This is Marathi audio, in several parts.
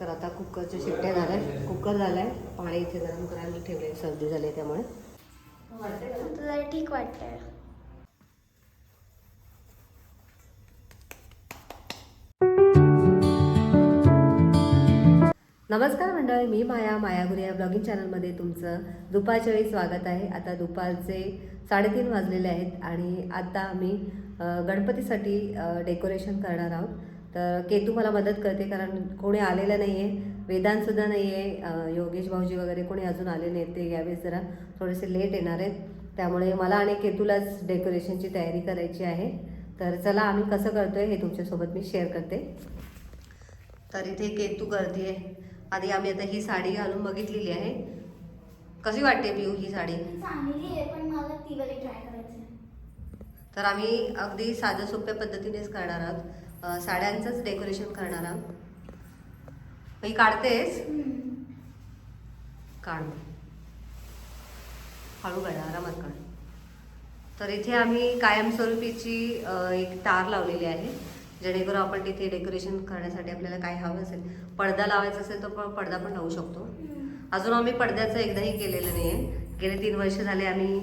तर आता कुकरच्या शिट्ट्या झाल्या कुकर झालाय. पाणी इथे गरम करायला ठेवले सर्दी झाली त्यामुळे. ठीक वाटतंय. नमस्कार मंडळी मी माया मायागुरी या ब्लॉगिंग चॅनलमध्ये तुमचं दुपारच्या वेळी स्वागत आहे. आता दुपारचे साडेतीन वाजलेले आहेत आणि आता आम्ही गणपतीसाठी डेकोरेशन करणार आहोत. तर केतू मला मदत करते कारण कोणी आलेलं नाही आहे वेदांतसुद्धा नाही आहे योगेश भाऊजी वगैरे कोणी अजून आले नाहीत ते यावेळेस जरा थोडेसे लेट येणार आहेत. त्यामुळे मला आणि केतूलाच डेकोरेशनची तयारी करायची आहे. तर चला आम्ही कसं करतोय हे तुमच्यासोबत मी शेअर करते. तर इथे केतू करते आधी आम्ही आता ही साडी घालून बघितलेली आहे. कशी वाटते पिऊ ही साडी? चांगली आहे पण मला ती ट्राय करायची तर आम्ही अगदी साध्या सोप्या पद्धतीनेच करणार आहोत. साड्यांचंच डेकोरेशन करणार. आहोत मी काढतेस? काढ हळू काढा आरामात काढ. तर इथे आम्ही कायमस्वरूपीची एक तार लावलेली आहे जेणेकरून आपण तिथे डेकोरेशन करण्यासाठी आपल्याला काय हवं असेल. पडदा लावायचा असेल तर पण पडदा पण लावू शकतो. अजून आम्ही पडद्याचं एकदाही केलेलं नाही आहे गेले तीन वर्ष झाले आम्ही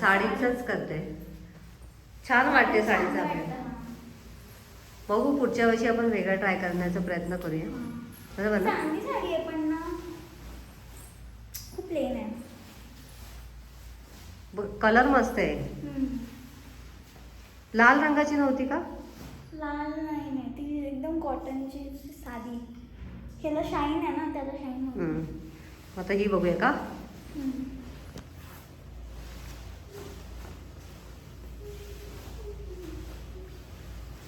साडीचंच करते छान वाटते साडीचं आपल्याला. बघू पुढच्या वर्षी आपण वेगळा ट्राय करण्याचा प्रयत्न करूया. बरोबर ना? चांगली साडी आहे पण ना खूप प्लेन आहे. कलर मस्त आहे. लाल रंगाची नव्हती का? लाल नाही नाही. ती एकदम कॉटनची साधी. ह्याला शाईन आहे ना त्याला शाईन. आता ही बघूया का?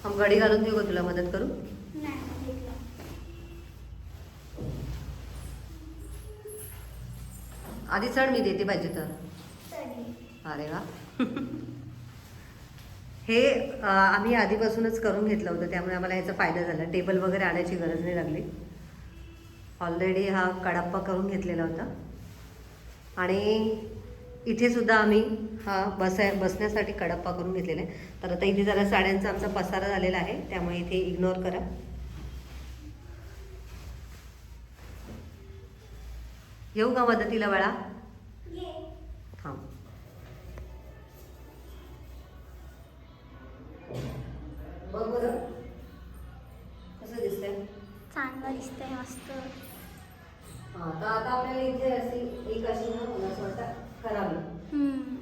हम गडी घालून देऊ का तुला मदत करू? आधी चढ मी देते पाहिजे तर अरे वा. हे आम्ही आधीपासूनच करून घेतलं होतं त्यामुळे आम्हाला ह्याचा फायदा झाला. टेबल वगैरे आणायची गरज नाही लागली. ऑलरेडी हा कडाप्पा करून घेतलेला होता. आणि इथे सुद्धा आम्ही हा बसाय बसण्यासाठी कडप्पा करून घेतलेला आहे. तर आता इथे जरा साड्यांचा आमचा पसारा झालेला आहे त्यामुळे इथे इग्नोर करा. येऊ का मदतीला बाळा? थांब. बघ बरं. कसं दिसतंय? चांगलं दिसतंय मस्त. हा तर आता आपल्याला इथे अशी एक अशी ना मला असं वाटतं हम्म.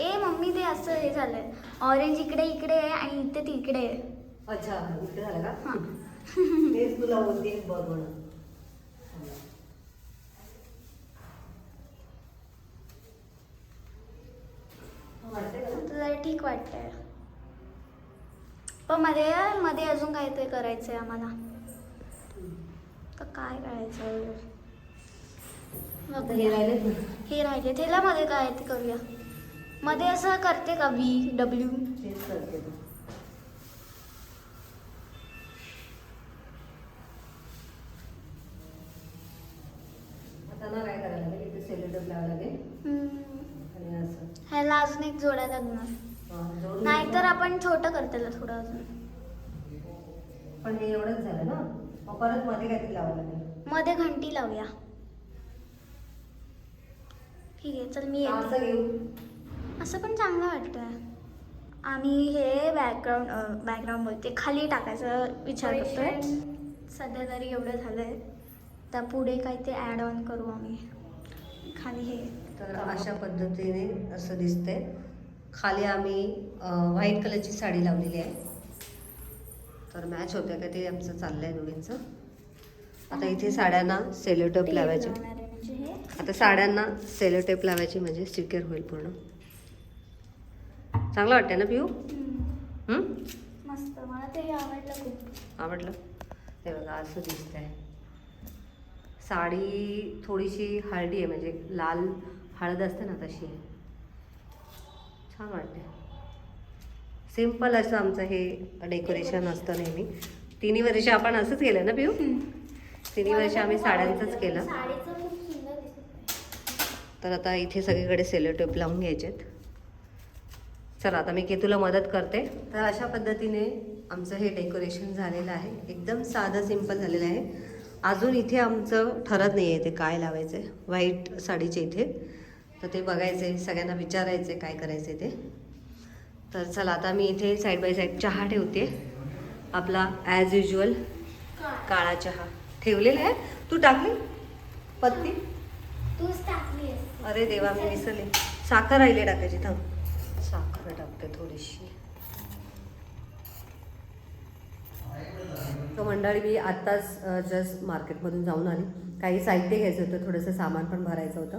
ए मम्मी ते असं हे झालंय. ऑरेंज इकडे इकडे आहे आणि इथे तिकडे आहे. अच्छा इकडे झालं का? हा. तेच तुला बोलते बघ म्हणून. जरा ठीक वाटतंय. पण मध्ये मध्ये अजून काहीतरी करायचंय आम्हाला. तर काय करायचं? आता हे राहिलेत ना. हे राहिले. त्याला मध्ये काय ते करूया. मध्ये असं करते का व्ही डब्ल्यू तेच करते तू. आता ना काय करायला लागेल? इथे सेलोटेप लावायला लागेल. आणि असं. ह्याला अजून एक जोड्या लागणार. नाहीतर. आपण छोटं करतेला थोडं अजून. पण हे एवढंच झालं ना. मग परत मध्ये काहीतरी लागेल. मध्ये घंटी लावूया. ठीक आहे चल मी येते. असं घेऊ असं पण चांगलं वाटतंय. आम्ही हे बॅकग्राऊंड बॅकग्राऊंड बोलते खाली टाकायचा विचार करतोय. सध्या तरी एवढं झालंय. त्या पुढे काही ते ॲड ऑन करू आम्ही. खाली हे. तर अशा पद्धतीने असं दिसतंय. खाली आम्ही व्हाईट कलरची साडी लावलेली आहे. तर मॅच होते का ते आमचं चाललंय दोघींचं. आता इथे साड्यांना सेलोटेप लावायचे लावणार आहे म्हणजे हे आता साड्यांना सेलोटेप लावायची म्हणजे सिक्युअर होईल पूर्ण. चांगलं वाटतंय ना पिऊ? मस्त मला ते आवडलं खूप. आवडलं? हे बघा असं दिसतंय. साडी थोडीशी हळदी आहे म्हणजे लाल हळद असते ना तशी. आहे छान वाटते सिंपल असं आमचं हे डेकोरेशन असतं नेहमी. तिन्ही वर्ष आपण असंच केलं ना पिऊ तिन्ही वर्ष आम्ही साड्यांचंच केलं साडीचं खूप सुंदर दिसत तर आता इथे सगळीकडे सेलोटेप लावून घ्यायचेत. चला आता मी केतूला मदत करते. तर अशा पद्धतीने आमचं हे डेकोरेशन झालेलं आहे. एकदम साधं सिंपल झालेलं आहे. अजून इथे आमचं ठरत नाही आहे ते काय लावायचं आहे व्हाईट साडीचे इथे. तर ते बघायचे सगळ्यांना विचारायचं आहे काय करायचं आहे ते. तर चला आता मी इथे साईड बाय साईड चहा ठेवते. आपला ॲज युजल काळा चहा ठेवलेला आहे. तू टाकली पत्ती. अरे देवा मी विसरले. साखर राहिली टाकायची थांब. साखर टाकते थोडीशी. तर मंडळी मी आत्ताच जस्ट मार्केटमधून जाऊन आली. काही साहित्य घ्यायचं होतं थोडंसं सामान पण भरायचं होतं.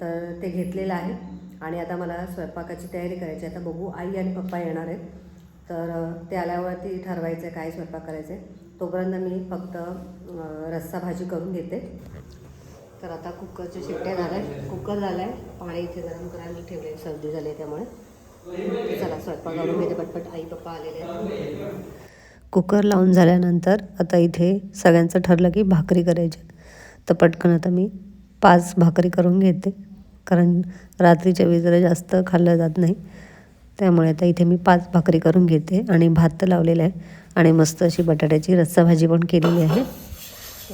तर ते घेतलेलं आहे. आणि आता मला स्वयंपाकाची तयारी करायची आहे. आता बघू आई आणि पप्पा येणार आहेत. तर ते आल्यावरती ठरवायचं आहे काय स्वयंपाक करायचं आहे. तोपर्यंत मी फक्त रस्सा भाजी करून घेते. तर आता कुकरच्या शिट्ट्या झाल्या कुकर झाला आहे पाणी इथे गरम करायला ठेवले सर्दी झाली आहे त्यामुळे. चला स्वयंपाक करून घेते पटपट. आई पप्पा आलेले आहेत. कुकर लावून झाल्यानंतर आता इथे सगळ्यांचं ठरलं की भाकरी करायची तर पटकन आता मी पाच भाकरी करून घेते. कारण रात्रीच्या वेळी जरा जास्त खाल्लं जात नाही. त्यामुळे आता इथे मी पाच भाकरी करून घेते. आणि भात तर लावलेला आहे. आणि मस्त अशी बटाट्याची रस्सा भाजी पण केलेली आहे.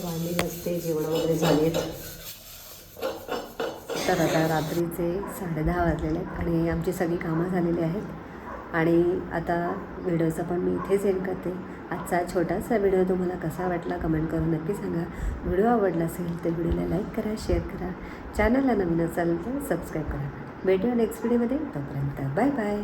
आम्ही रस्ते जेवण वगैरे झाली तर आता रात्रीचे साडेदहा वाजलेले आहेत आणि आमची सगळी कामं झालेली आहेत. आणि आता व्हिडिओचा पण मी इथेच एंड करते. आजचा छोटासा व्हिडिओ तुम्हाला कसा वाटला कमेंट करून नक्की सांगा. व्हिडिओ आवडला असेल तर व्हिडिओला लाईक करा शेअर करा. चॅनलला नवीन असाल तर सबस्क्राईब करा. भेटूया नेक्स्ट व्हिडिओमध्ये तोपर्यंत बाय बाय